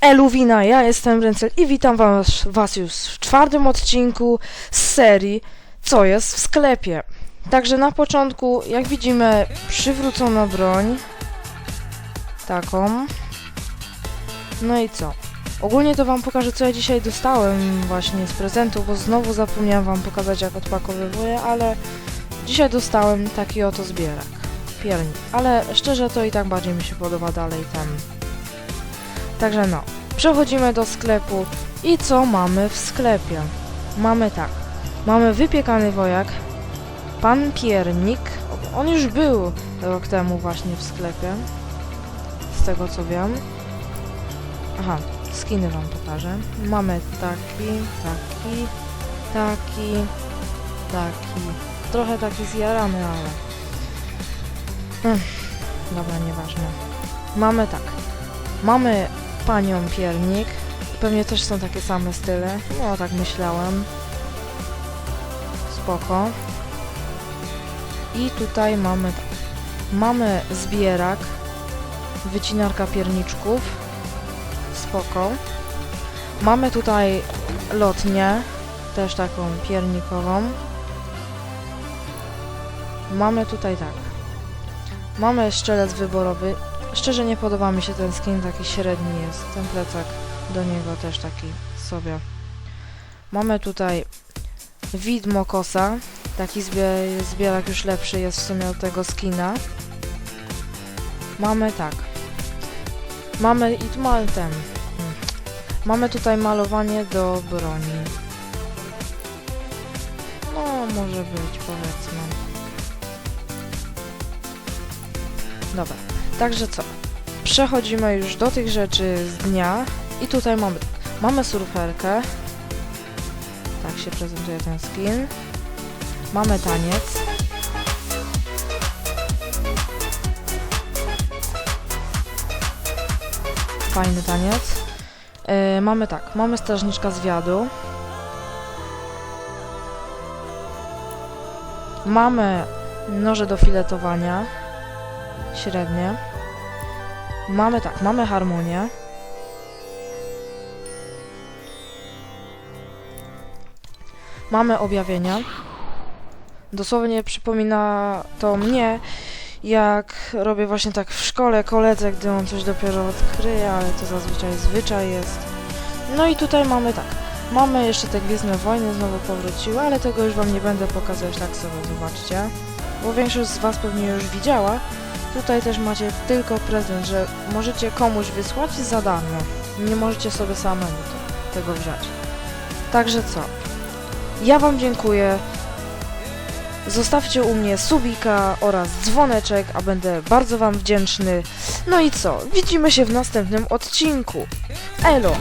Eluwina, ja jestem Rencel i witam was, was już w czwartym odcinku z serii Co jest w sklepie. Także na początku, jak widzimy, przywrócono broń. Taką. No i co? Ogólnie to wam pokażę, co ja dzisiaj dostałem właśnie z prezentu, bo znowu zapomniałem wam pokazać, jak odpakowywuję, ale dzisiaj dostałem taki oto zbierak. Piernik. Ale szczerze, to i tak bardziej mi się podoba dalej ten Także no, przechodzimy do sklepu i co mamy w sklepie? Mamy tak, mamy wypiekany wojak, pan piernik, on już był rok temu właśnie w sklepie, z tego co wiem. Aha, skiny wam pokażę. Mamy taki, taki, taki, taki, trochę taki zjarany, ale... Ech, dobra, nieważne. Mamy tak, Mamy panią piernik. Pewnie też są takie same style. No, tak myślałem. Spoko. I tutaj mamy... Mamy zbierak. Wycinarka pierniczków. Spoko. Mamy tutaj lotnię. Też taką piernikową. Mamy tutaj tak. Mamy szczelec wyborowy. Szczerze nie podoba mi się ten skin, taki średni jest. Ten plecak do niego też taki sobie. Mamy tutaj widmo kosa. Taki zbie zbierak już lepszy jest w sumie od tego skina. Mamy tak. Mamy i mamy ten. Mamy tutaj malowanie do broni. No, może być, powiedzmy. Dobra. Także co? Przechodzimy już do tych rzeczy z dnia i tutaj mamy mamy surferkę. Tak się prezentuje ten skin. Mamy taniec. Fajny taniec. E, mamy tak, mamy strażniczka zwiadu. Mamy noże do filetowania. Średnie. Mamy tak, mamy harmonię. Mamy objawienia. Dosłownie przypomina to mnie, jak robię właśnie tak w szkole koledze, gdy on coś dopiero odkryje, ale to zazwyczaj zwyczaj jest. No i tutaj mamy tak. Mamy jeszcze te Gwiezdne Wojny, znowu powróciły, ale tego już wam nie będę pokazywać, tak sobie zobaczcie. Bo większość z was pewnie już widziała. Tutaj też macie tylko prezent, że możecie komuś wysłać za darmo. Nie możecie sobie samemu to, tego wziąć. Także co? Ja wam dziękuję. Zostawcie u mnie subika oraz dzwoneczek, a będę bardzo wam wdzięczny. No i co? Widzimy się w następnym odcinku. Elo!